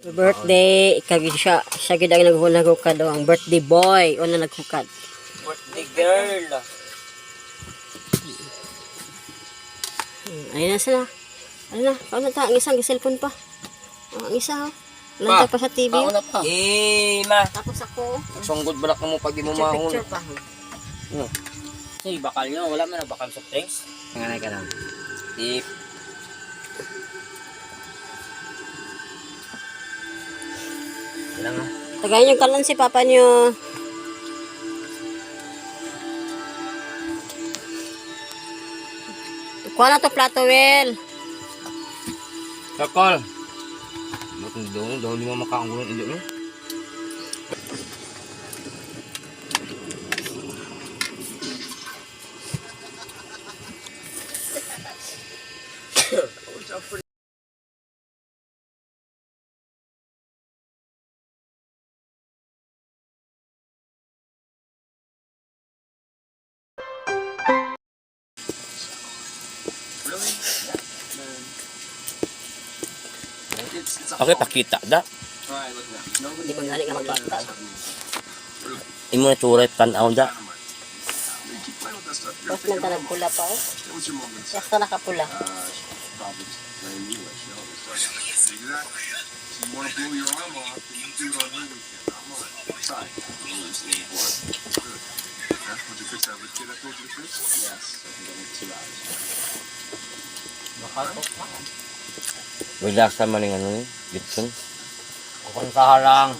Birthday, kag siya, siya gid ang naghunahukad daw ang birthday boy, una naghukad. Birthday girl. Ayun na sila. Ayun na, paano ta? Ang isang cellphone pa. Oh, ang isa, oh. Lantay pa sa TV. oh. na pa. Eh, ma. Tapos ako, Sunggod balak mo pag di mo picture, mahon. picture pa. Say, bakal nyo. Wala mo na bakal sa drinks. Nga ka lang. Nga. Tagayin yung kalan si papa niyo. Kuha na to plato, Will. Kakol. Ba't hindi daw? Daw di mo makaanggulan ulit mo. Okay, pakita da. Hindi ko nalik nga magbata. Imo na turay tanaw da. Tapos nang tanag pula pa, oh. Basta nakapula. Relax naman yung ano ni. Gitson. Kung kaharang.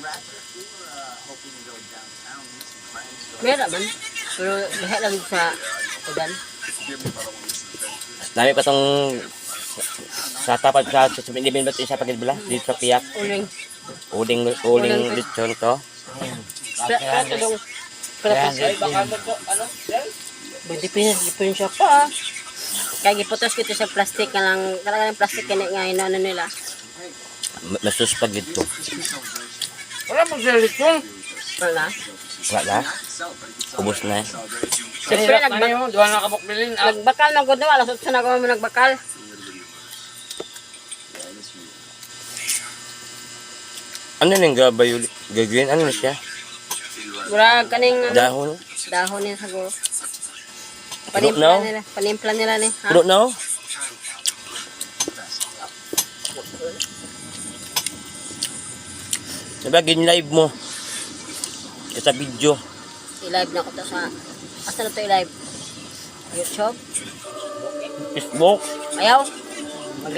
Meron man. Pero lahat lang sa udan. Dami pa tong sa tapat sa 7-Eleven ba ito sa pagkibla dito sa piyak. Uling. Uling uling lechon to. Plato dong. Ay, bakal mo po. Ano? Girl? Dipin, dipin siya pa. Kaya giputos ko ito sa plastic ka lang. Talaga ng plastic kini nga ano nila. Ma- Masus pag dito. Wala mo sa lechon. Wala. Wala na. Ubus na eh. Siyempre, Hirap na nagbak yun. Diwa na kabukbilin. Ah, nagbakal na gud na. Alas 8 na ako mo nagbakal. Ano nang gabay? Gagawin? Ano na siya? Murag kaning Dahon? dahon niya siguro. Panimpla na? nila. Panimpla nila ni. Ha? Puno na oh. Diba, gin-live mo. Sa video. I-live na ko to sa... Asa na to i-live? YouTube? Facebook. Ayaw? Mag